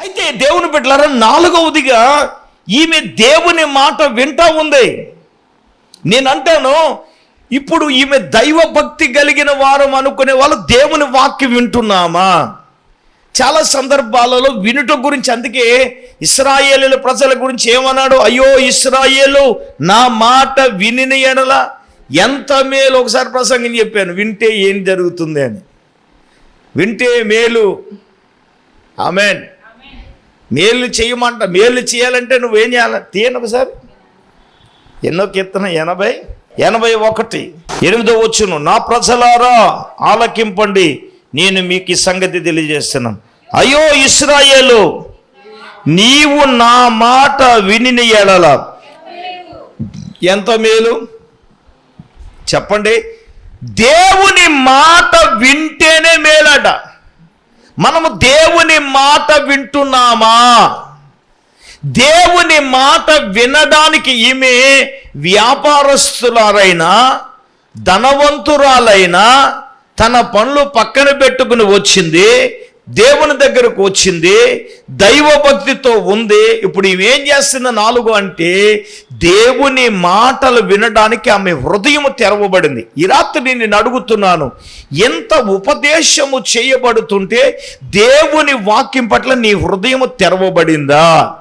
అయితే దేవుని బిడ్డలారా నాలుగవదిగా ఈమె దేవుని మాట వింటా ఉంది. నేను అంటాను ఇప్పుడు ఈమె దైవ భక్తి కలిగిన వారం అనుకునే వాళ్ళు దేవుని వాక్యం వింటున్నామా? చాలా సందర్భాలలో వినుట గురించి అందుకే ఇస్రాయేలు ప్రజల గురించి ఏమన్నాడు? అయ్యో ఇస్రాయేలు నా మాట వినిన ఎడల ఎంత మేలు? ఒకసారి ప్రసంగం చెప్పాను వింటే ఏం జరుగుతుంది అని. వింటే మేలు. ఆమెన్. మేలు చేయమంట మేలు చేయాలంటే నువ్వేం చేయాలి? తీయను ఒకసారి. ఎన్నో కీర్తన? ఎనభై ఎనభై ఒకటి. ఎనిమిదో వచ్చును నా ప్రజలారా ఆలకింపండి. నేను మీకు ఈ సంగతి తెలియజేస్తున్నాను. అయ్యో ఇస్రాయేలు నీవు నా మాట విని ఎడల ఎంత మేలు. చెప్పండి. దేవుని మాట వింటేనే మేలట. మనము దేవుని మాట వింటున్నామా? దేవుని మాట వినడానికి ఈమె వ్యాపారస్తులారైనా ధనవంతురాలైనా తన పనులు పక్కన పెట్టుకుని వచ్చింది. దేవుని దగ్గరకు వచ్చింది దైవభక్తితో ఉంది. ఇప్పుడు ఏం చేస్తున్న నాలుగు అంటే దేవుని మాటలు వినడానికి ఆమె హృదయం తెరవబడింది. ఈ రాత్రి నేను అడుగుతున్నాను ఎంత ఉపదేశము చేయబడుతుంటే దేవుని వాక్యం పట్ల నీ హృదయం తెరవబడిందా?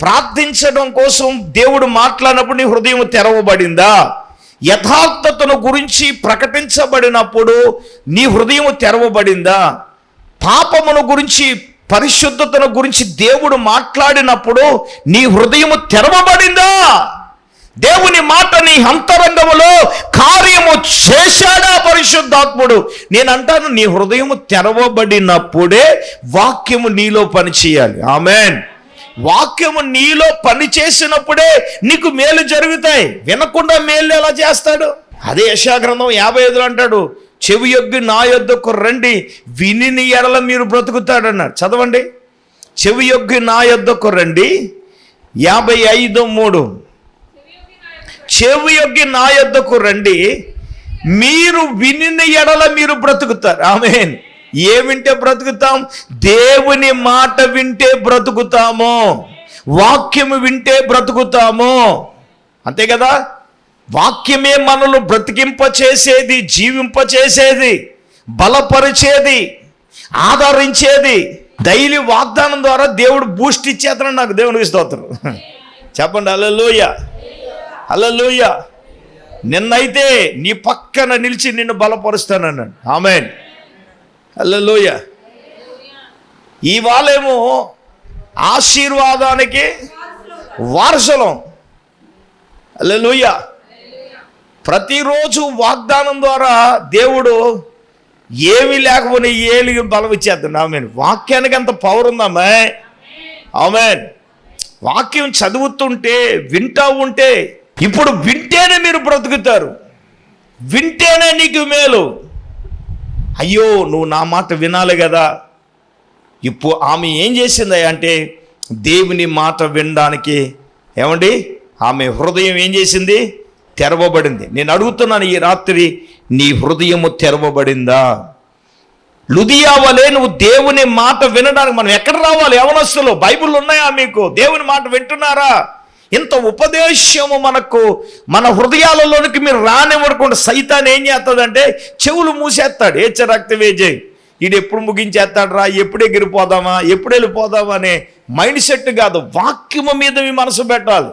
ప్రార్థించడం కోసం దేవుడు మాట్లాడినప్పుడు నీ హృదయం తెరవబడిందా? యథార్థతను గురించి ప్రకటించబడినప్పుడు నీ హృదయం తెరవబడిందా? పాపమును గురించి పరిశుద్ధతను గురించి దేవుడు మాట్లాడినప్పుడు నీ హృదయము తెరవబడిందా? దేవుని మాట నీ అంతరంగములో కార్యము చేశాడా పరిశుద్ధాత్ముడు? నేను అంటాను నీ హృదయము తెరవబడినప్పుడే వాక్యము నీలో పనిచేయాలి. ఆమెన్. వాక్యము నీలో పని చేసినప్పుడే నీకు మేలు జరుగుతాయి. వినకుండా మేలు ఎలా చేస్తాడు? అదే యశాగ్రంథం యాభై ఐదులో అంటాడు చెవి యొగ్గి నా యొద్దకు రండి. విని ఎడల మీరు బ్రతుకుతాడన్నారు. చదవండి. చెవి యొగ్గి నా యొద్దకు రండి. యాభై ఐదు మూడు. చెవి యొగ్గి నా యొద్దకు రండి. మీరు వినిన ఎడల మీరు బ్రతుకుతారు. ఆమె ఏ వింటే బ్రతుకుతాం? దేవుని మాట వింటే బ్రతుకుతాము. వాక్యము వింటే బ్రతుకుతాము. అంతే కదా? వాక్యమే మనలు బ్రతికింప చేసేది జీవింప చేసేది బలపరిచేది ఆదరించేది. డైలీ వాగ్దానం ద్వారా దేవుడు బూస్ట్ ఇచ్చేతనని నాకు దేవునికి స్తోత్రం. చెప్పండి అల్లలోయ అల్లలోయ నిన్నైతే నీ పక్కన నిలిచి నిన్ను బలపరుస్తానన్నాడు. ఆమె అల్లలోయ ఇవాళేమో ఆశీర్వాదానికి వారసులం. అల్లెలుయ ప్రతిరోజు వాగ్దానం ద్వారా దేవుడు ఏమీ లేకపోయినా ఏలి బలం ఇచ్చేద్దాం. ఆమెన్. వాక్యానికి అంత పవర్ ఉందమ్మా ఆమెన్. వాక్యం చదువుతుంటే వింటా ఉంటే ఇప్పుడు వింటేనే మీరు బ్రతుకుతారు. వింటేనే నీకు మేలు. అయ్యో నువ్వు నా మాట వినాలి కదా. ఇప్పుడు ఆమె ఏం చేసింది అంటే దేవుని మాట వినడానికి ఏమండి? ఆమె హృదయం ఏం చేసింది? తెరవబడింది. నేను అడుగుతున్నాను ఈ రాత్రి నీ హృదయము తెరవబడిందా? లుదియా వలే నువ్వు దేవుని మాట వినడానికి మనం ఎక్కడ రావాలి? యవనస్తులు బైబిల్ ఉన్నాయా మీకు? దేవుని మాట వింటున్నారా? ఇంత ఉపదేశము మనకు మన హృదయాలలోనికి మీరు రానివ్వకుండా సైతాన్ని ఏం చేస్తాడంటే చెవులు మూసేస్తాడు. ఏచ రక్తవేజయ్ ఈడు ఎప్పుడు ముగించేస్తాడు రా? ఎప్పుడు ఎగిరిపోదామా? ఎప్పుడు వెళ్ళిపోదామా అనే మైండ్ సెట్ కాదు. వాక్యము మీద మీ మనసు పెట్టాలి.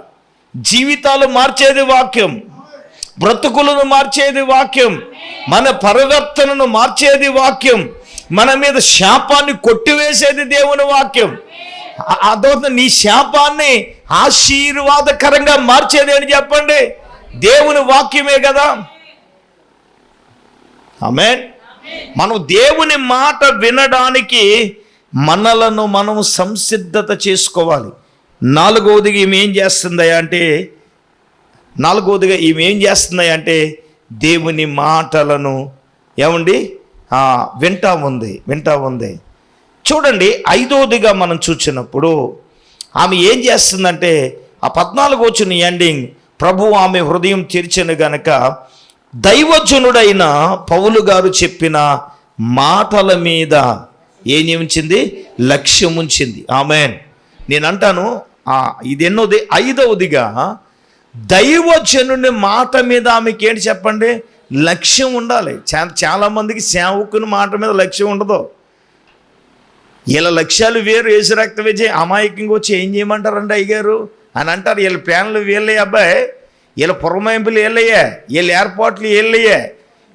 జీవితాలు మార్చేది వాక్యం. బ్రతుకులను మార్చేది వాక్యం. మన పరివర్తనను మార్చేది వాక్యం. మన మీద శాపాన్ని కొట్టివేసేది దేవుని వాక్యం. అదొక నీ శాపాన్ని ఆశీర్వాదకరంగా మార్చేది అని చెప్పండి? దేవుని వాక్యమే కదా. ఆమె మనం దేవుని మాట వినడానికి మనలను మనం సంసిద్ధత చేసుకోవాలి. నాలుగవదిగా ఏం చేస్తుందయ్యా అంటే నాలుగవదిగా ఈమె ఏం చేస్తున్నాయి అంటే దేవుని మాటలను ఏమండి? వింటా ఉంది వింటా ఉంది. చూడండి ఐదవదిగా మనం చూసినప్పుడు ఆమె ఏం చేస్తుందంటే ఆ పద్నాలుగు వచ్చిన ఎండింగ్ ప్రభు ఆమె హృదయం తెరిచిన గనక దైవజనుడైన పౌలు గారు చెప్పిన మాటల మీద ఏం ఉంచింది లక్ష్యం ఉంచింది ఆమె నేను అంటాను ఇది ఎన్నోది ఐదవదిగా దైవజనుని మాట మీద ఆమెకి ఏంటి చెప్పండి? లక్ష్యం ఉండాలి. చా చాలా మందికి సేవకుని మాట మీద లక్ష్యం ఉండదు. వీళ్ళ లక్ష్యాలు వేరు. వేసి రక్త విజయ్. అమాయకంగా వచ్చి ఏం చేయమంటారండి అయ్యారు అని అంటారు. వీళ్ళ ప్లాన్లు వీళ్ళయ్య అబ్బాయి. వీళ్ళ పురమాయింపులు వీళ్ళయ్యా. వీళ్ళ ఏర్పాట్లు వీళ్ళయ్యా.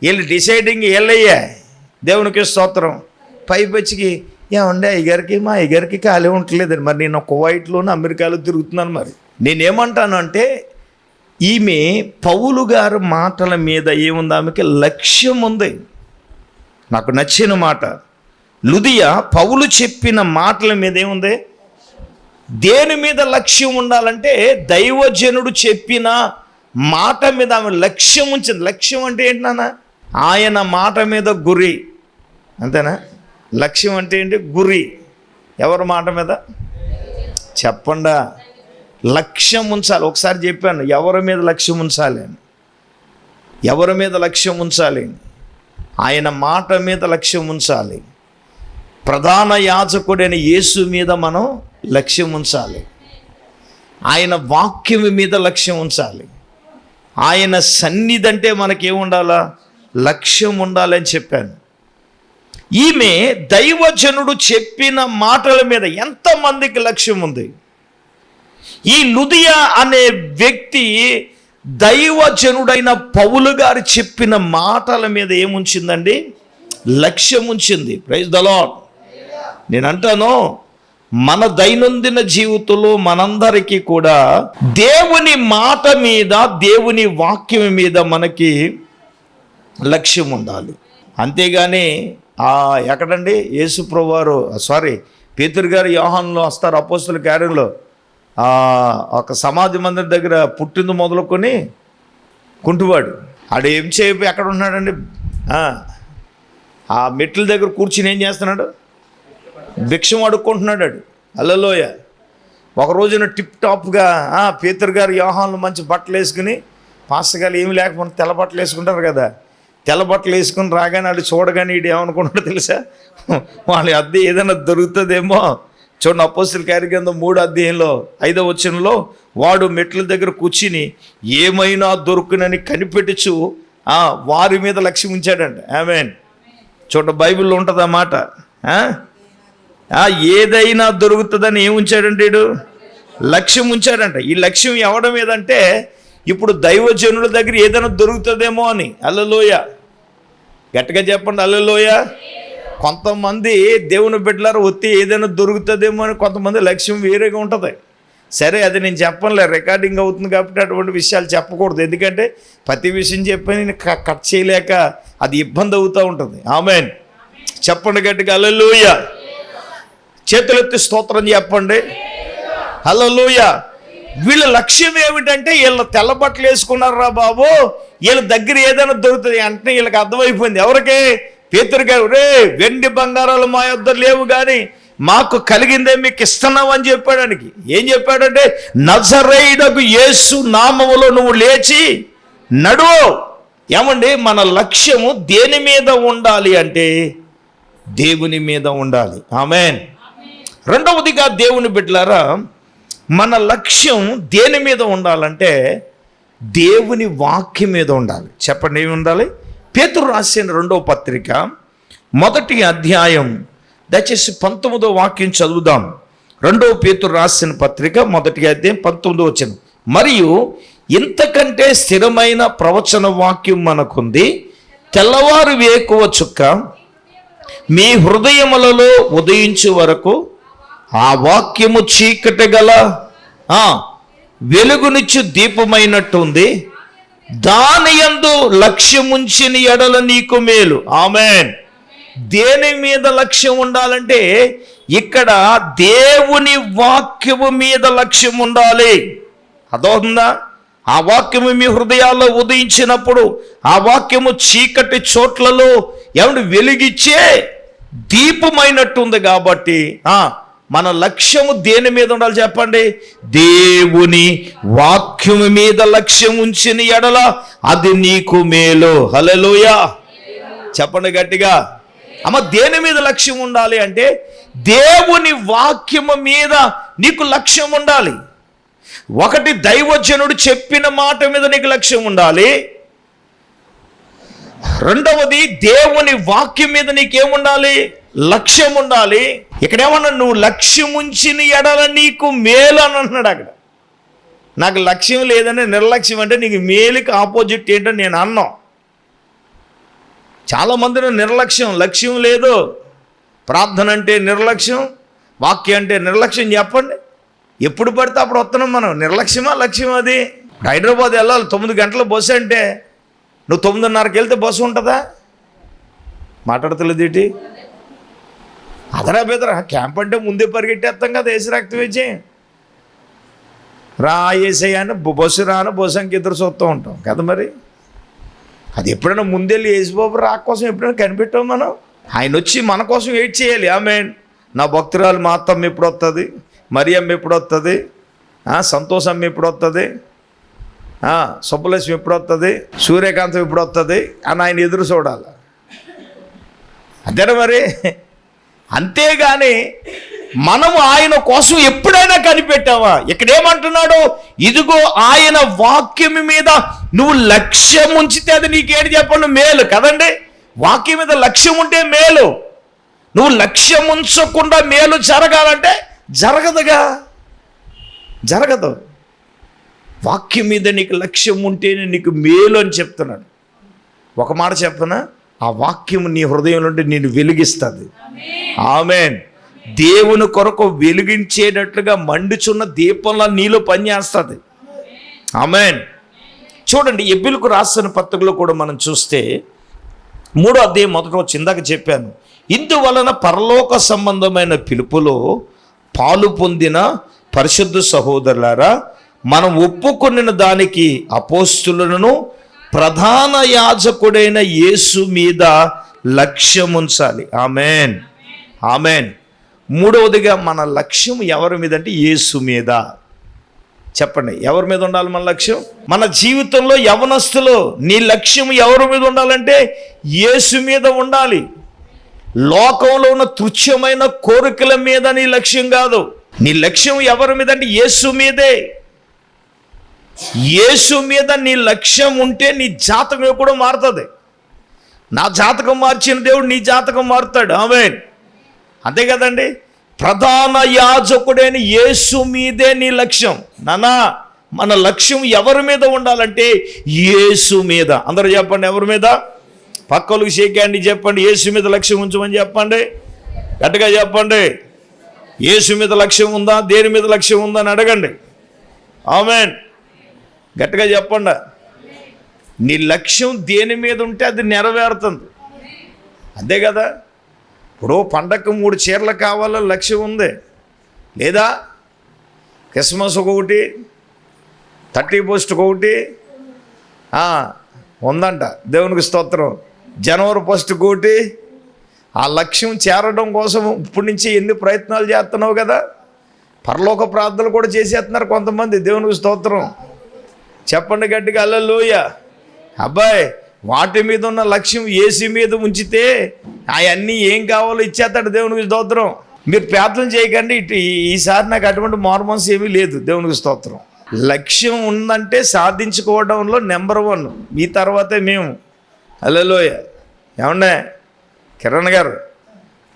వీళ్ళు డిసైడింగ్ వీళ్ళయ్యా. దేవునికి స్తోత్రం. పైపచ్చికి ఏమండి అయ్యగారికి? మా అయ్యగారికి ఖాళీ ఉండలేదండి మరి నేను కువైట్లోను అమెరికాలో తిరుగుతున్నాను మరి. నేనేమంటాను అంటే ఈమె పౌలు గారు మాటల మీద ఏముంది ఆమెకి లక్ష్యం ఉంది. నాకు నచ్చిన మాట. లుదియా పౌలు చెప్పిన మాటల మీద ఏముంది? దేని మీద లక్ష్యం ఉండాలంటే దైవజనుడు చెప్పిన మాట మీద ఆమె లక్ష్యం ఉంచింది. లక్ష్యం అంటే ఏంటి నాన్న? ఆయన మాట మీద గురి. అంతేనా? లక్ష్యం అంటే ఏంటి? గురి. ఎవరి మాట మీద? చెప్పండా. లక్ష్యం ఉంచాలి. ఒకసారి చెప్పాను ఎవరి మీద లక్ష్యం ఉంచాలి అని. ఎవరి మీద లక్ష్యం ఉంచాలి? ఆయన మాట మీద లక్ష్యం ఉంచాలి. ప్రధాన యాజకుడైన యేసు మీద మనం లక్ష్యం ఉంచాలి. ఆయన వాక్యం మీద లక్ష్యం ఉంచాలి. ఆయన సన్నిధి అంటే మనకేముండాలా లక్ష్యం ఉండాలని చెప్పాను. ఈమె దైవజనుడు చెప్పిన మాటల మీద ఎంతమందికి లక్ష్యం ఉంది? ఈ లుదియా అనే వ్యక్తి దైవజనుడైన పౌలు గారు చెప్పిన మాటల మీద ఏముంచిందండి? లక్ష్యం ఉంచింది ప్రైజ్ ద లాడ్ నేను అంటాను మన దైనందిన జీవితంలో మనందరికీ కూడా దేవుని మాట మీద దేవుని వాక్యం మీద మనకి లక్ష్యం ఉండాలి. అంతేగాని ఆ ఎక్కడండి? యేసుప్రవారు సారీ పేతురు గారు యోహాన్లో వస్తారు అపోస్తుల కార్యంలో. ఒక సమాధి మందిరం దగ్గర పుట్టింది మొదలుకొని కుంటువాడు. ఆడు ఏం చేయబోయి ఎక్కడ ఉన్నాడండి? ఆ, మెట్ల దగ్గర కూర్చుని ఏం చేస్తున్నాడు? భిక్షం అడుక్కుంటున్నాడు ఆడు. అల్లలోయ ఒక రోజున టిప్ టాప్గా ఆ, గారు యోహాన్లు మంచి బట్టలు వేసుకుని పాస్టర్ ఏమి లేకపోతే తెల్ల బట్టలు వేసుకుంటారు కదా. తెల్ల బట్టలు వేసుకుని రాగానే వాళ్ళు చూడగానే వీడు ఏమనుకుంటాడో తెలుసా? వాళ్ళ అద్దె ఏదైనా దొరుకుతుందేమో. చూడండి అపోస్తుల కార్యక్రమం మూడు అధ్యాయంలో ఐదో వచనంలో వాడు మెట్ల దగ్గర కూర్చుని ఏమైనా దొరుకునని కనిపెట్టుచు వారి మీద లక్ష్యం ఉంచాడంట. ఆమెన్ చూడండి బైబిల్లో ఉంటుంది ఆ? మాట ఏదైనా దొరుకుతుందని ఏం ఉంచాడంటే వీడు? లక్ష్యం ఉంచాడంట. ఈ లక్ష్యం ఎవడం ఏదంటే ఇప్పుడు దైవజనుల దగ్గర ఏదైనా దొరుకుతుందేమో అని. అల్లలోయ గట్టిగా చెప్పండి అల్లలోయ కొంతమంది దేవుని బిడ్డలారు ఒత్తి ఏదైనా దొరుకుతుందేమో అని కొంతమంది లక్ష్యం వేరేగా ఉంటుంది. సరే అది నేను చెప్పనులే రికార్డింగ్ అవుతుంది కాబట్టి అటువంటి విషయాలు చెప్పకూడదు. ఎందుకంటే ప్రతి విషయం చెప్పి నేను క- కట్ చేయలేక అది ఇబ్బంది అవుతూ ఉంటుంది. ఆమె చెప్పండి గట్టిగా అల్లలోయ చేతులెత్తి స్తోత్రం చెప్పండి. హలోయ వీళ్ళ లక్ష్యం ఏమిటంటే వీళ్ళ తెల్లబట్టలు వేసుకున్నారా బాబు? వీళ్ళ దగ్గర ఏదైనా దొరుకుతుంది అంటే వీళ్ళకి అర్థమైపోయింది. ఎవరికి? పేతురు గారు రే వెండి బంగారాలు మా యొద్ద లేవు కానీ మాకు కలిగిందే మీకు ఇస్తున్నాం అని చెప్పాడానికి. ఏం చెప్పాడంటే నజరైడకు యేసు నామములో నువ్వు లేచి నడువు. ఏమండి మన లక్ష్యము దేని మీద ఉండాలి అంటే దేవుని మీద ఉండాలి. ఆమెన్. రెండవదిగా దేవుని బిడ్డలారా మన లక్ష్యం దేని మీద ఉండాలంటే దేవుని వాక్యం మీద ఉండాలి. చెప్పండి ఏమి ఉండాలి పేతురు రాసిన రెండవ పత్రిక మొదటి అధ్యాయం దయచేసి పంతొమ్మిదో వాక్యం చదువుదాం. రెండవ పేతురు రాసిన పత్రిక మొదటి అధ్యాయం పంతొమ్మిదో వచ్చిన మరియు ఇంతకంటే స్థిరమైన ప్రవచన వాక్యం మనకుంది తెల్లవారు వేకువ చుక్క మీ హృదయములలో ఉదయించే వరకు ఆ వాక్యము చీకటి గల వెలుగునిచ్చు వెలుగునిచ్చు దీపమైనట్టుంది దాని యందు లక్ష్యముంచిన ఎడల నీకు మేలు. ఆమెన్. దేని మీద లక్ష్యం ఉండాలంటే ఇక్కడ దేవుని వాక్యము మీద లక్ష్యం ఉండాలి. అదవుతుందా ఆ వాక్యము మీ హృదయాల్లో ఉదయించినప్పుడు ఆ వాక్యము చీకటి చోట్లలో ఏమంటే వెలిగిచ్చే దీపమైనట్టుంది కాబట్టి ఆ మన లక్ష్యము దేని మీద ఉండాలి చెప్పండి? దేవుని వాక్యము మీద లక్ష్యం ఉంచిన ఎడల అది నీకు మేలు. హలలోయా చెప్పండి గట్టిగా. అమ్మ దేని మీద లక్ష్యం ఉండాలి అంటే దేవుని వాక్యము మీద నీకు లక్ష్యం ఉండాలి. ఒకటి దైవజనుడు చెప్పిన మాట మీద నీకు లక్ష్యం ఉండాలి. రెండవది దేవుని వాక్యం మీద నీకేముండాలి? లక్ష్యం ఉండాలి ఇక్కడేమన్నా నువ్వు లక్ష్యం ఉంచిన ఎడల నీకు మేలు అని అంటున్నాడు అక్కడ. నాకు లక్ష్యం లేదని నిర్లక్ష్యం అంటే నీకు మేలుకి ఆపోజిట్ ఏంటో నేను అన్నాం. చాలామందిని నిర్లక్ష్యం లక్ష్యం లేదు. ప్రార్థన అంటే నిర్లక్ష్యం వాక్యం అంటే నిర్లక్ష్యం చెప్పండి. ఎప్పుడు పడితే అప్పుడు వస్తున్నాం మనం. నిర్లక్ష్యమా లక్ష్యం అది? హైదరాబాద్ వెళ్ళాలి తొమ్మిది గంటల బస్సు అంటే. నువ్వు తొమ్మిదిన్నరకి వెళ్తే బస్సు ఉంటుందా? మాట్లాడతలేదు ఏంటి? అదరా బెదరా క్యాంప్ అంటే ముందే పరిగెట్టేస్తాం కదా వేసి రక్తం వేసి రా ఏసయ్యాను బస్సు రాను బస్సు ఇద్దరు చూస్తూ ఉంటాం కదా మరి. అది ఎప్పుడైనా ముందెళ్ళి ఏసుబాబు రా కోసం ఎప్పుడైనా కనిపెట్టాం మనం? ఆయన వచ్చి మన కోసం వెయిట్ చేయాలి. ఆమె నా భక్తురాలు మా అత్తమ్మ ఎప్పుడు వస్తుంది మరియమ్మ ఎప్పుడు వస్తుంది సంతోషమ్మ ఎప్పుడు వస్తుంది సుబ్బలక్ష్మి ఎప్పుడు వస్తుంది సూర్యకాంతం ఎప్పుడు వస్తుంది అని ఆయన ఎదురు చూడాలి. అంతేనా మరి? అంతేగాని మనము ఆయన కోసం ఎప్పుడైనా కనిపెట్టావా ఇక్కడేమంటున్నాడు? ఇదిగో ఆయన వాక్యం మీద నువ్వు లక్ష్యం ఉంచితే అది నీకేంటి చెప్పండి? మేలు కదండి. వాక్యం మీద లక్ష్యం ఉంటే మేలు. నువ్వు లక్ష్యం ఉంచకుండా మేలు జరగాలంటే జరగదుగా. జరగదు. వాక్యం మీద నీకు లక్ష్యం ఉంటేనే నీకు మేలు అని చెప్తున్నాడు. ఒక మాట చెప్పనా ఆ వాక్యం నీ హృదయం నుండి నేను వెలిగిస్తుంది. ఆమెన్. దేవుని కొరకు వెలిగించేటట్లుగా మండుచున్న దీపంలో నీలో పనిచేస్తుంది. ఆమెన్. చూడండి ఎబ్బిలకు రాసిన పత్రికలో కూడా మనం చూస్తే మూడో అధ్యాయం మొదట వచ్చి ఇందాక చెప్పాను. ఇందువలన పరలోక సంబంధమైన పిలుపులో పాలు పొందిన పరిశుద్ధ సహోదరులారా మనం ఒప్పుకొనిన దానికి అపోస్తులను ప్రధాన యాజకుడైన యేసు మీద లక్ష్యం ఉంచాలి. ఆమెన్. ఆమెన్. మూడవదిగా మన లక్ష్యం ఎవరి మీద అంటే యేసు మీద. చెప్పండి ఎవరి మీద ఉండాలి మన లక్ష్యం? మన జీవితంలో యవనస్తులు నీ లక్ష్యం ఎవరి మీద ఉండాలంటే యేసు మీద ఉండాలి. లోకంలో ఉన్న తుచ్చమైన కోరికల మీద నీ లక్ష్యం కాదు. నీ లక్ష్యం ఎవరి మీద అంటే యేసు మీదే. యేసు మీద నీ లక్ష్యం ఉంటే నీ జాతకం కూడా మారుతుంది. నా జాతకం మార్చిన దేవుడు నీ జాతకం మారుతాడు. ఆమె అంతే కదండి? ప్రధాన యాజకుడైన యేసు మీదే నీ లక్ష్యం. నానా మన లక్ష్యం ఎవరి మీద ఉండాలంటే యేసు మీద. అందరూ చెప్పండి ఎవరి మీద? పక్కలకు షేకండి చెప్పండి యేసు మీద లక్ష్యం ఉంచమని చెప్పండి. గట్టిగా చెప్పండి. యేసు మీద లక్ష్యం ఉందా? దేని మీద లక్ష్యం ఉందా అని అడగండి. ఆమెన్. గట్టిగా చెప్పండి. నీ లక్ష్యం దేని మీద ఉంటే అది నెరవేరుతుంది. అంతే కదా? ఇప్పుడు పండగకు మూడు చీరలు కావాలో లక్ష్యం ఉంది. లేదా క్రిస్మస్ ఒకటి థర్టీ పోస్ట్ ఒకటి ఉందంట. దేవునికి స్తోత్రం. జనవరి ఫస్ట్ ఒకటి ఆ లక్ష్యం చేరడం కోసం ఇప్పటి నుంచి ఎన్ని ప్రయత్నాలు చేస్తున్నావు కదా? పరలోక ప్రార్థనలు కూడా చేసేస్తున్నారు కొంతమంది. దేవునికి స్తోత్రం. చెప్పండి గట్టిగా అల్లలోయ. అబ్బాయి వాటి మీద ఉన్న లక్ష్యం ఏసీ మీద ఉంచితే అవన్నీ ఏం కావాలో ఇచ్చేస్తాడు దేవునికి స్తోత్రం. మీరు ప్రార్థన చేయకండి ఇటు ఈసారి నాకు అటువంటి మార్మన్స్ ఏమీ లేదు దేవునికి స్తోత్రం. లక్ష్యం ఉందంటే సాధించుకోవడంలో నెంబర్ వన్. మీ తర్వాతే మేము. అల్లలోయ. ఏమన్నా కిరణ్ గారు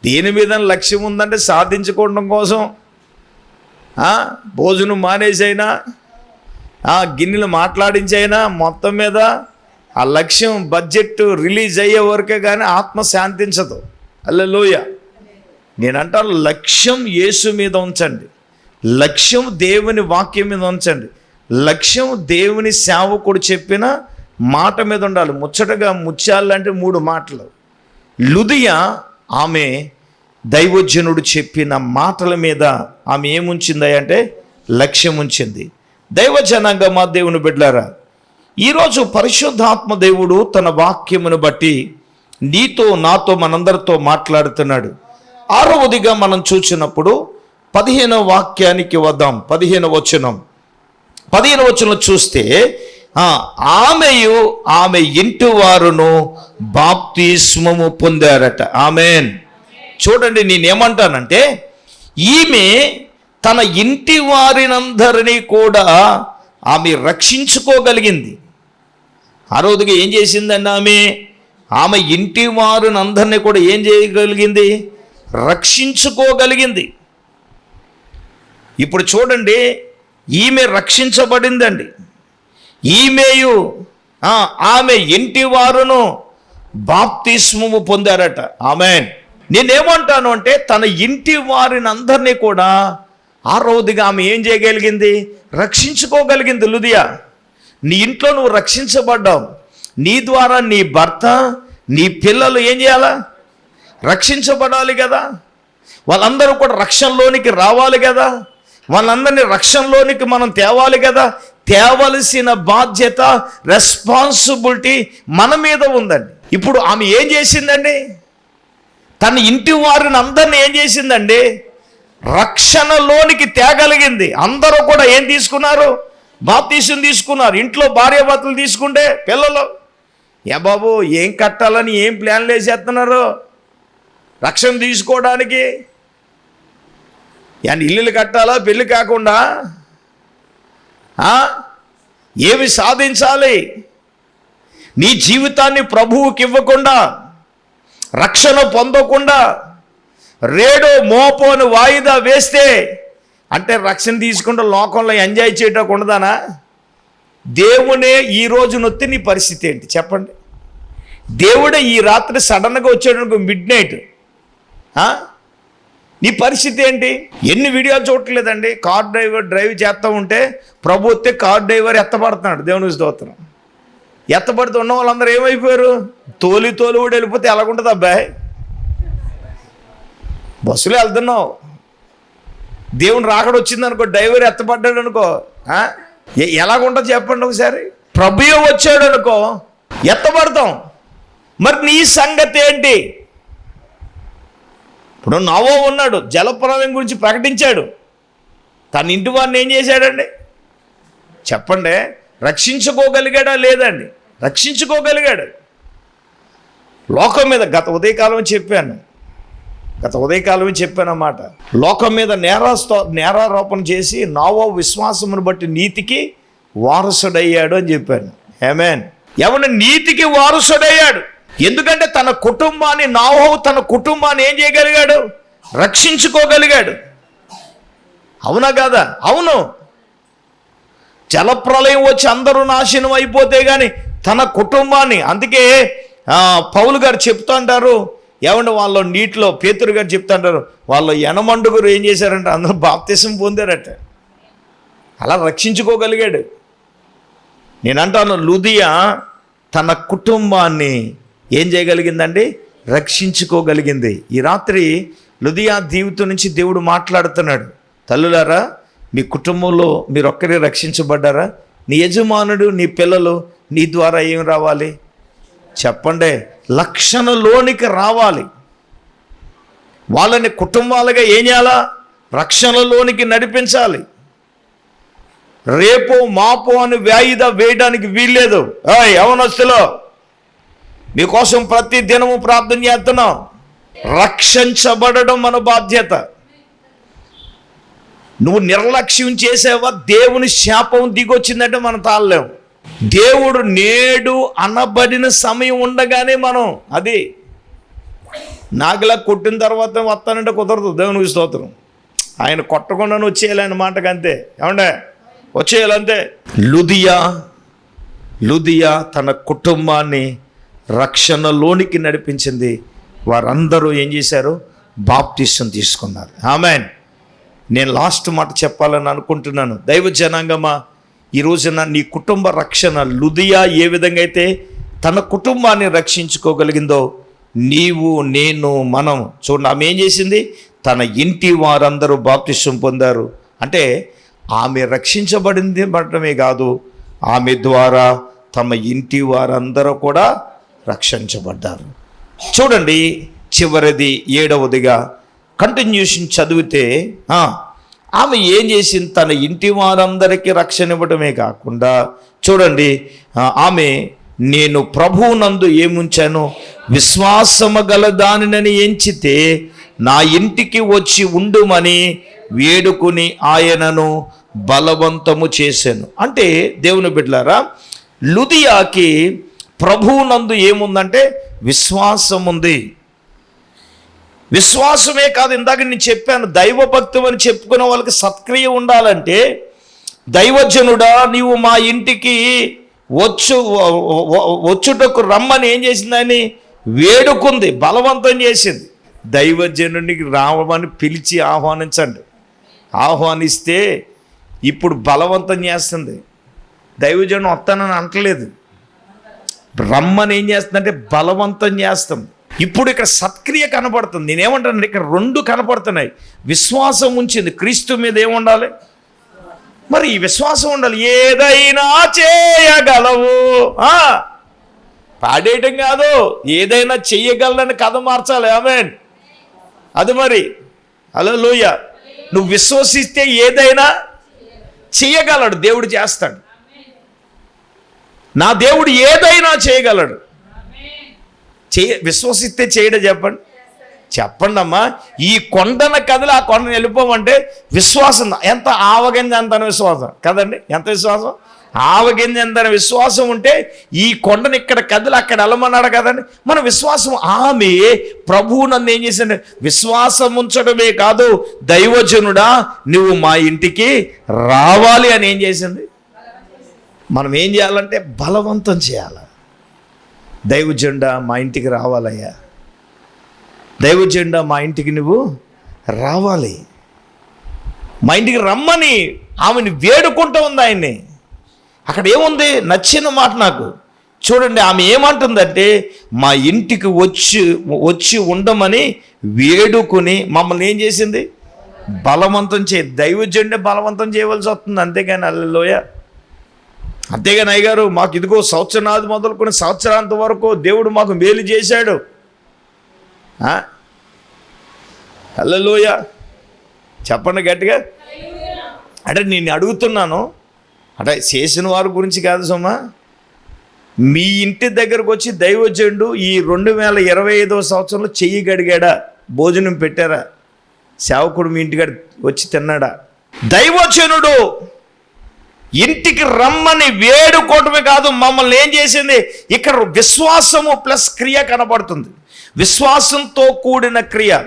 దేని మీద లక్ష్యం ఉందంటే సాధించుకోవడం కోసం భోజనం మానేసైనా ఆ గిన్నెలు మాట్లాడించైనా మొత్తం మీద ఆ లక్ష్యం బడ్జెట్ రిలీజ్ అయ్యే వరకే కానీ ఆత్మ శాంతించదు. అల్లెలోయ నేనంటాను లక్ష్యం యేసు మీద ఉంచండి. లక్ష్యం దేవుని వాక్యం మీద ఉంచండి. లక్ష్యం దేవుని సేవకుడు చెప్పిన మాట మీద ఉండాలి. ముచ్చటగా ముచ్చాలంటే మూడు మాటలు. లుదియ ఆమె దైవజనుడు చెప్పిన మాటల మీద ఆమె ఏముంచింది అంటే లక్ష్యం ఉంచింది దైవజనంగా మా దేవుని బిడ్డారా ఈరోజు పరిశుద్ధాత్మ దేవుడు తన వాక్యమును బట్టి నీతో నాతో మనందరితో మాట్లాడుతున్నాడు. ఆరవదిగా మనం చూసినప్పుడు పదిహేనవ వాక్యానికి వద్దాం. పదిహేను వచనం. పదిహేను వచనం చూస్తే ఆమెయు ఆమె ఇంటి వారును బాప్తిస్మము పొందారట. ఆమెన్. చూడండి నేనేమంటానంటే ఈమె తన ఇంటి వారినందరినీ కూడా ఆమె రక్షించుకోగలిగింది. ఆ రోజుగా ఏం చేసిందండి ఆమె? ఆమె ఇంటి వారిని అందరినీ కూడా ఏం చేయగలిగింది? రక్షించుకోగలిగింది. ఇప్పుడు చూడండి ఈమె రక్షించబడిందండి. ఈమెయు ఆమె ఇంటి వారును బాప్తిస్మము పొందారట. ఆమె నేనేమంటాను అంటే తన ఇంటి వారిని అందరినీ కూడా ఆ రోజుగా ఆమె ఏం చేయగలిగింది? రక్షించుకోగలిగింది లుదియా. నీ ఇంట్లో నువ్వు రక్షించబడ్డావు. నీ ద్వారా నీ భర్త నీ పిల్లలు ఏం చేయాలా? రక్షించబడాలి కదా. వాళ్ళందరూ కూడా రక్షణలోనికి రావాలి కదా. వాళ్ళందరినీ రక్షణలోనికి మనం తేవాలి కదా. తేవలసిన బాధ్యత రెస్పాన్సిబిలిటీ మన మీద ఉందండి. ఇప్పుడు ఆమె ఏం చేసిందండి? తన ఇంటి వారిని అందరిని ఏం చేసిందండి? రక్షణలోనికి తేగలిగింది. అందరూ కూడా ఏం తీసుకున్నారు? బాప్తీసం తీసుకున్నారు. ఇంట్లో భార్య భర్తలు తీసుకుంటే పిల్లలు ఏ బాబు ఏం కట్టాలని ఏం ప్లాన్లు వేసేస్తున్నారు రక్షణ తీసుకోవడానికి yani ఇల్లులు కట్టాలా పెళ్ళి కాకుండా? ఏమి సాధించాలి? నీ జీవితాన్ని ప్రభువుకి ఇవ్వకుండా రక్షణ పొందకుండా రేడో మోపోను వాయిదా వేస్తే అంటే రక్షణ తీసుకుంటే లోకంలో ఎంజాయ్ చేయటం ఉండదానా? దేవునే ఈ రోజు నొత్తి నీ పరిస్థితి ఏంటి? చెప్పండి. దేవుడే ఈ రాత్రి సడన్గా వచ్చాడు మిడ్ నైట్. నీ పరిస్థితి ఏంటి? ఎన్ని వీడియోలు చూడట్లేదండి. కార్ డ్రైవర్ డ్రైవ్ చేస్తూ ఉంటే ప్రభు వస్తే కార్ డ్రైవర్ ఎత్తబడుతున్నాడు. దేవుని స్తోత్రం ఎత్తపడుతూ ఉన్న వాళ్ళందరూ ఏమైపోయారు? తోలి తోలి కూడా వెళ్ళిపోతే ఎలాగుంటుంది అబ్బాయి? బస్సులో వెళ్తున్నావు. దేవుని రాకడ వచ్చిందనుకో డ్రైవర్ ఎత్తపడ్డాడు అనుకో ఆ? ఎలాగుంటుంది చెప్పండి ఒకసారి? ప్రభుయే వచ్చాడు అనుకో ఎత్తపడతాం. మరి నీ సంగతి ఏంటి? ఇప్పుడు నవో ఉన్నాడు జలప్రలయం గురించి ప్రకటించాడు. తన ఇంటి వారిని ఏం చేశాడండి? చెప్పండి రక్షించుకోగలిగాడా లేదండి? రక్షించుకోగలిగాడు. లోకం మీద గత ఉదయకాలం చెప్పాను. గత ఉదయకాలమే చెప్పానమాట. లోకం మీద నేరాస్తో నేరారోపణ చేసి నావో విశ్వాసమును బట్టి నీతికి వారసుడయ్యాడు అని చెప్పాను. ఏమేన్ ఎవడు నీతికి వారసుడయ్యాడు? ఎందుకంటే తన కుటుంబాన్ని నావో తన కుటుంబాన్ని ఏం చేయగలిగాడు? రక్షించుకోగలిగాడు. అవునా కాదా? అవును. జలప్రలయం వచ్చి అందరూ నాశనం అయిపోతే కానీ తన కుటుంబాన్ని అందుకే పౌలు గారు చెప్తూ అంటారు ఏమంటే వాళ్ళు నీటిలో పేతురు గారు చెప్తుంటారు వాళ్ళు ఎనమండుగురు ఏం చేశారంటే అందరూ బాప్తిసం పొందారట. అలా రక్షించుకోగలిగాడు. నేనంటాను లుదియా తన కుటుంబాన్ని ఏం చేయగలిగిందండి? రక్షించుకోగలిగింది. ఈ రాత్రి లుదియా దీవితం నుంచి దేవుడు మాట్లాడుతున్నాడు. తల్లులారా మీ కుటుంబంలో మీరు ఒక్కరే రక్షించబడ్డారా? నీ యజమానుడు నీ పిల్లలు నీ ద్వారా ఏం రావాలి? చెప్పండి. లక్షణలోనికి రావాలి. వాళ్ళని కుటుంబాలుగా ఏం చేయాలా? రక్షణలోనికి నడిపించాలి. రేపు మాపు అని వాయిదా వేయడానికి వీల్లేదు. ఏయ్, యవనస్తులో మీకోసం ప్రతి దినము ప్రార్థన చేస్తున్నాం. రక్షించబడడం మన బాధ్యత. నువ్వు నిర్లక్ష్యం చేసావా? దేవుని శాపం దిగొచ్చిందంటే మనం తాళలేం. దేవుడు నేడు అనబడిన సమయం ఉండగానే మనం అది నాగలా కొట్టిన తర్వాత వస్తానంటే కుదరదు. దేవునికి స్తోత్రం. ఆయన కొట్టకుండా వచ్చేయాలని మాటకు అంతే. ఏమండే? వచ్చేయాలంతే. లుదియా లుదియా తన కుటుంబాన్ని రక్షణలోనికి నడిపించింది. వారందరూ ఏం చేశారు? బాప్టిసం తీసుకున్నారు. ఆమెన్. నేను లాస్ట్ మాట చెప్పాలని అనుకుంటున్నాను. దైవ జనాంగమా? ఈ రోజున నీ కుటుంబ రక్షణ లుదియా ఏ విధంగా అయితే తన కుటుంబాన్ని రక్షించుకోగలిగిందో నీవు నేను మనం చూడండి ఆమె ఏం చేసింది? తన ఇంటి వారందరూ బాప్తిష్టం పొందారు. అంటే ఆమె రక్షించబడింది పడటమే కాదు ఆమె ద్వారా తమ ఇంటి వారందరూ కూడా రక్షించబడ్డారు. చూడండి చివరిది ఏడవదిగా కంటిన్యూషన్ చదివితే ఆమె ఏం చేసింది? తన ఇంటి వారందరికీ రక్షణ ఇవ్వడమే కాకుండా చూడండి ఆమె నేను ప్రభువునందు ఏముంచాను విశ్వాసము గల దానినని ఎంచితే నా ఇంటికి వచ్చి ఉండుమని వేడుకుని ఆయనను బలవంతము చేశాను. అంటే దేవుని బిడ్డలారా లుదియాకి ప్రభువునందు ఏముందంటే విశ్వాసం ఉంది విశ్వాసమే కాదు ఇందాక నేను చెప్పాను దైవభక్తం అని చెప్పుకునే వాళ్ళకి సత్క్రియ ఉండాలంటే దైవజనుడా నీవు మా ఇంటికి వచ్చు వచ్చుటకు రమ్మని ఏం చేసిందని వేడుకుంది బలవంతం చేసింది. దైవజనుడికి రావమని పిలిచి ఆహ్వానించండి. ఆహ్వానిస్తే ఇప్పుడు బలవంతం చేస్తుంది. దైవజనుడు వస్తానని అంటలేదు. రమ్మని ఏం చేస్తుందంటే బలవంతం చేస్తాం ఇప్పుడు ఇక్కడ సత్క్రియ కనపడుతుంది. నేనేమంటాను ఇక్కడ రెండు కనపడుతున్నాయి. విశ్వాసం ఉంచింది. క్రీస్తు మీద ఏముండాలి? మరి ఈ విశ్వాసం ఉండాలి. ఏదైనా చేయగలవు. పాడేయటం కాదు. ఏదైనా చెయ్యగలనని కథ మార్చాలి. ఆమెన్. అది మరి. హలో లోయ నువ్వు విశ్వసిస్తే ఏదైనా చెయ్యగలడు దేవుడు చేస్తాడు. నా దేవుడు ఏదైనా చేయగలడు. చేయ విశ్వసిస్తే చేయడం చెప్పండి. చెప్పండి అమ్మా ఈ కొండన కదిలి ఆ కొండను వెళ్ళిపోమంటే విశ్వాసం ఎంత ఆవగింజ అంత విశ్వాసం. కదండి ఎంత విశ్వాసం? ఆవగింజ ఎంత విశ్వాసం ఉంటే ఈ కొండను ఇక్కడ కదిలి అక్కడ వెళ్ళమన్నాడు కదండి. మన విశ్వాసం ఆమె ప్రభువు నన్ను ఏం చేశాడు విశ్వాసం ఉంచడమే కాదు దైవజనుడా నువ్వు మా ఇంటికి రావాలి అని ఏం చేసింది? మనం ఏం చేయాలంటే బలవంతం చేయాలి. దైవజెండా మా ఇంటికి రావాలయ్యా. దైవజెండా మా ఇంటికి నువ్వు రావాలి. మా ఇంటికి రమ్మని ఆమెని వేడుకుంటూ ఉంది ఆయన్ని. అక్కడ ఏముంది? నచ్చిన మాట నాకు. చూడండి ఆమె ఏమంటుందంటే మా ఇంటికి వచ్చి వచ్చి ఉండమని వేడుకుని మమ్మల్ని ఏం చేసింది? బలవంతం చే దైవజెండే బలవంతం చేయవలసి వస్తుంది. అంతేగాని అల్లలోయ. అంతేగాని అయ్యగారు మాకు ఇదిగో సంవత్సరాది మొదలుకొని సంవత్సరాంత వరకు దేవుడు మాకు మేలు చేశాడు. హలోయ చెప్పండి గట్టిగా. అంటే నేను అడుగుతున్నాను. అంటే చేసిన వారి గురించి కాదు సుమా. మీ ఇంటి దగ్గరకు వచ్చి దైవజనుడు ఈ రెండు వేల ఇరవై ఐదో సంవత్సరంలో చెయ్యి గడిగాడా భోజనం పెట్టారా? సేవకుడు మీ ఇంటికాడ వచ్చి తిన్నాడా? దైవజనుడు ఇంటికి రమ్మని వేడుకోవటమే కాదు మమ్మల్ని ఏం చేసింది? ఇక్కడ విశ్వాసము ప్లస్ క్రియ కనబడుతుంది. విశ్వాసంతో కూడిన క్రియ.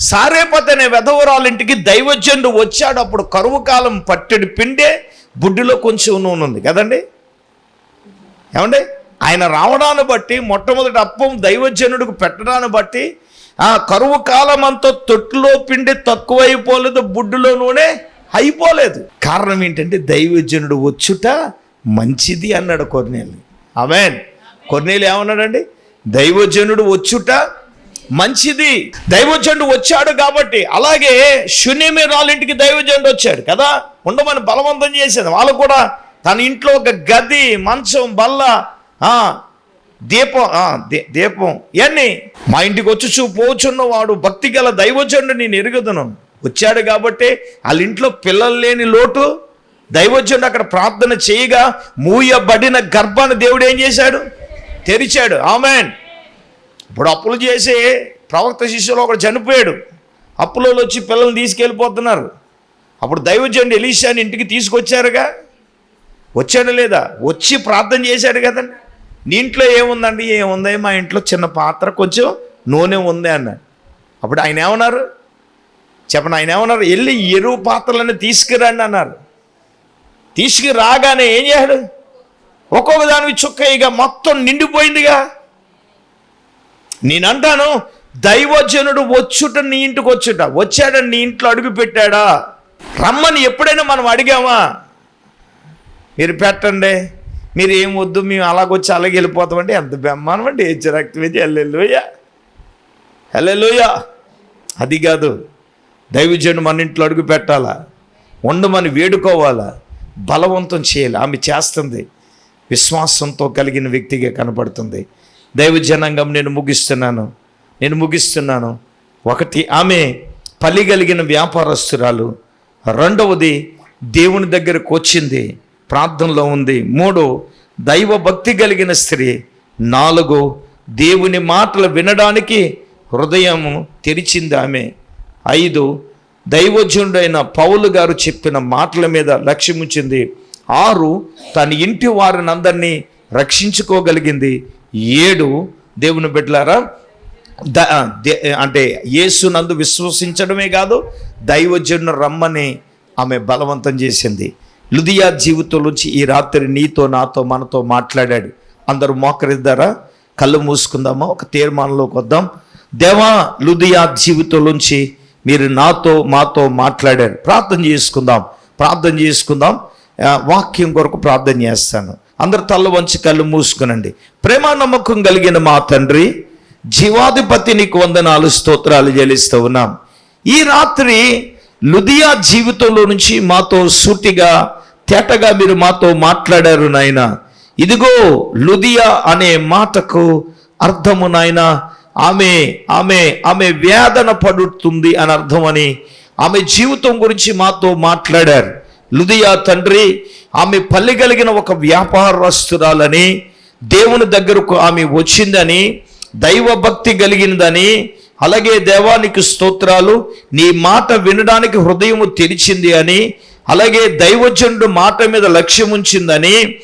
సారేపతి అనే వెధవరాలింటికి దైవజనుడు వచ్చాడు అప్పుడు కరువు కాలం పట్టెడు పిండే బుడ్డిలో కొంచెం నూనె ఉంది. కదండి? ఏమండి? ఆయన రావడాన్ని బట్టి మొట్టమొదటి అప్పం దైవజనుడికి పెట్టడాన్ని బట్టి ఆ కరువు కాలం అంతా తొట్టులో పిండి తక్కువైపోలేదు బుడ్డులో నూనె అయిపోలేదు. కారణం ఏంటంటే దైవజనుడు వచ్చుట మంచిది అన్నాడు కొర్నేలు. అమెన్ కొర్నేలు ఏమన్నాడండి? దైవజనుడు వచ్చుట మంచిది. దైవజనుడు వచ్చాడు కాబట్టి అలాగే శూన్యమేరాలింటికి దైవజనుడు వచ్చాడు కదా? ఉండమని బలవంతం చేసేది. వాళ్ళు కూడా తన ఇంట్లో ఒక గది మంచం బల్ల దీపం దీపం ఇవన్నీ మా ఇంటికి వచ్చి పోచున్నవాడు భక్తి గల దైవజనుడు నేను ఎరుగుదను. వచ్చాడు కాబట్టి వాళ్ళ ఇంట్లో పిల్లలు లేని లోటు. దైవజనుడు అక్కడ ప్రార్థన చేయగా మూయబడిన గర్భాన్ని దేవుడు ఏం చేశాడు? తెరిచాడు. ఆమెన్. ఇప్పుడు అప్పులు చేసే ప్రవక్త శిష్యులు ఒకడు చనిపోయాడు. అప్పులలో వచ్చి పిల్లల్ని తీసుకెళ్ళిపోతున్నారు. అప్పుడు దైవజనుడు ఎలీషాని ఇంటికి తీసుకొచ్చారుగా? వచ్చాడు లేదా? వచ్చి ప్రార్థన చేశాడు కదండి. నీ ఇంట్లో ఏముందండి? ఏముంది? మా ఇంట్లో చిన్న పాత్ర కొంచెం నూనె ఉంది అన్నాడు. అప్పుడు ఆయన ఏమన్నారు? చెప్పండి ఆయన ఏమన్నారు? వెళ్ళి ఎరువు పాత్రలన్నీ తీసుకురండి అన్నారు. తీసుకురాగానే ఏం చేశాడు? ఒక్కొక్క దానికి చుక్క ఇక మొత్తం నిండిపోయిందిగా. నేనంటాను దైవజనుడు వచ్చుట నీ ఇంటికి వచ్చుట వచ్చాడని నీ ఇంట్లో అడుగు పెట్టాడా? రమ్మని ఎప్పుడైనా మనం అడిగామా? మీరు పెట్టండి మీరు ఏం వద్దు మేము అలాగొచ్చి అలాగే వెళ్ళిపోతామంటే ఎంత బెమ్మానం అంటే ఏ రక్తమేది ఎల్లెల్లుయ్య ఎల్లెల్లుయ్య అది కాదు. దైవజనుడు మన ఇంట్లో అడుగు పెట్టాలా? ఉండమని వేడుకోవాలా? బలవంతం చేయాలి? ఆమె చేస్తుంది. విశ్వాసంతో కలిగిన వ్యక్తిగా కనపడుతుంది. దైవజనాంగం నేను ముగిస్తున్నాను. నేను ముగిస్తున్నాను. ఒకటి ఆమె పలి కలిగిన వ్యాపారస్తురాలు. రెండవది దేవుని దగ్గరకు వచ్చింది. ప్రార్థనలో ఉంది. మూడు దైవ భక్తి కలిగిన స్త్రీ. నాలుగు దేవుని మాటలు వినడానికి హృదయం తెరిచింది ఆమె. ఐదు దైవజనుడైన పౌలు గారు చెప్పిన మాటల మీద లక్ష్యం ఆరు తన ఇంటి వారిని అందరినీ రక్షించుకోగలిగింది. ఏడు దేవుని బిడ్డలారా ద దే- అంటే యేసునందు విశ్వసించడమే కాదు దైవజను రమ్మని ఆమె బలవంతం చేసింది. లుదియా జీవితంలోంచి ఈ రాత్రి నీతో నాతో మనతో మాట్లాడాడు. అందరూ మోకరిద్దారా? కళ్ళు మూసుకుందామా? ఒక తీర్మానంలోకి వద్దాం. దేవా లుదియా జీవితంలోంచి మీరు నాతో మాతో మాట్లాడారు. ప్రార్థన చేసుకుందాం. ప్రార్థన చేసుకుందాం. వాక్యం కొరకు ప్రార్థన చేస్తాను. అందరు తల్ల వంచి కళ్ళు మూసుకునండి. ప్రేమ నమ్మకం కలిగిన మా తండ్రి జీవాధిపతి నీకు వందనాలు స్తోత్రాలు చెల్లిస్తూ ఉన్నాం. ఈ రాత్రి లుదియా జీవితంలో నుంచి మాతో సూటిగా తేటగా మీరు మాతో మాట్లాడారు నాయన. ఇదిగో లుదియా అనే మాటకు అర్థము నాయన. ఆమె ఆమె ఆమె వేదన పడుతుంది అని అర్థమని ఆమె జీవితం గురించి మాతో మాట్లాడారు. లుదియా తండ్రి ఆమె పల్లి కలిగిన ఒక వ్యాపారస్తురాలని దేవుని దగ్గరకు ఆమె వచ్చిందని దైవ భక్తి కలిగినదని అలాగే దేవానికి స్తోత్రాలు నీ మాట వినడానికి హృదయము తెరిచింది అని అలాగే దైవజనుడు మాట మీద లక్ష్యం ఉంచిందని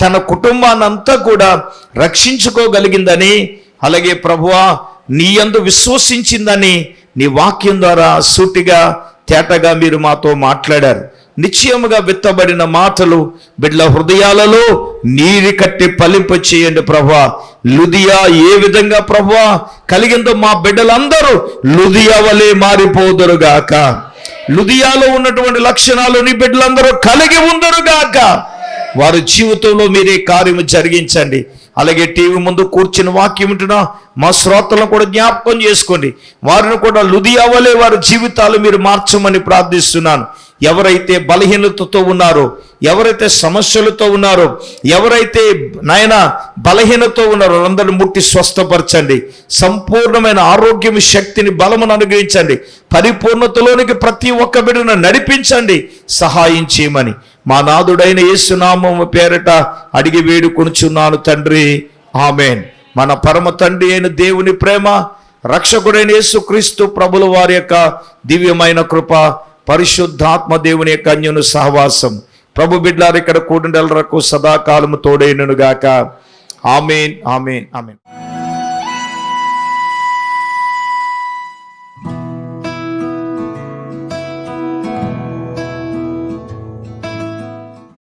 తన కుటుంబాన్నంతా కూడా రక్షించుకోగలిగిందని అలాగే ప్రభువా నీ అందు విశ్వసించిందని నీ వాక్యం ద్వారా సూటిగా తేటగా మీరు మాతో మాట్లాడారు. నిశ్చయముగా విత్తబడిన మాటలు బిడ్ల హృదయాలలో నీరు కట్టి ఫలింప చేయండి ప్రభా లుదియా ఏ విధంగా ప్రభా కలిగిందో మా బిడ్డలందరూ లుదియా వలె మారిపోదురుగాక. లుదియాలో ఉన్నటువంటి లక్షణాలు నీ బిడ్డలందరూ కలిగి ఉందరుగాక. వారి జీవితంలో మీరే కార్యము జరిగించండి. అలాగే టీవీ ముందు కూర్చుని వాక్యం ఉంటున్నా మా శ్రోతలను కూడా జ్ఞాపకం చేసుకోండి. వారిని కూడా లుది అవ్వలే వారి జీవితాలు మీరు మార్చమని ప్రార్థిస్తున్నాను. ఎవరైతే బలహీనతతో ఉన్నారో ఎవరైతే సమస్యలతో ఉన్నారో ఎవరైతే నాయన బలహీనతో ఉన్నారో అందరిని ముట్టి స్వస్థపరచండి. సంపూర్ణమైన ఆరోగ్యం శక్తిని బలమును అనుగ్రహించండి. పరిపూర్ణతలోనికి ప్రతి ఒక్క బిడ్డను నడిపించండి. సహాయం చేయమని మా నాదుడైన యేసునామము పేరట అడిగి వేడుకొనుచున్నాను తండ్రి. ఆమెన్. మన పరమ తండ్రి అయిన దేవుని ప్రేమ రక్షకుడైన యేసుక్రీస్తు ప్రభుల వారి యొక్క దివ్యమైన కృప పరిశుద్ధాత్మ దేవుని యొక్క అన్యును సహవాసం. ప్రభు బిడ్లారు ఇక్కడ కూడుండలరకు సదాకాలము తోడైనను గాక. Amen amen amen.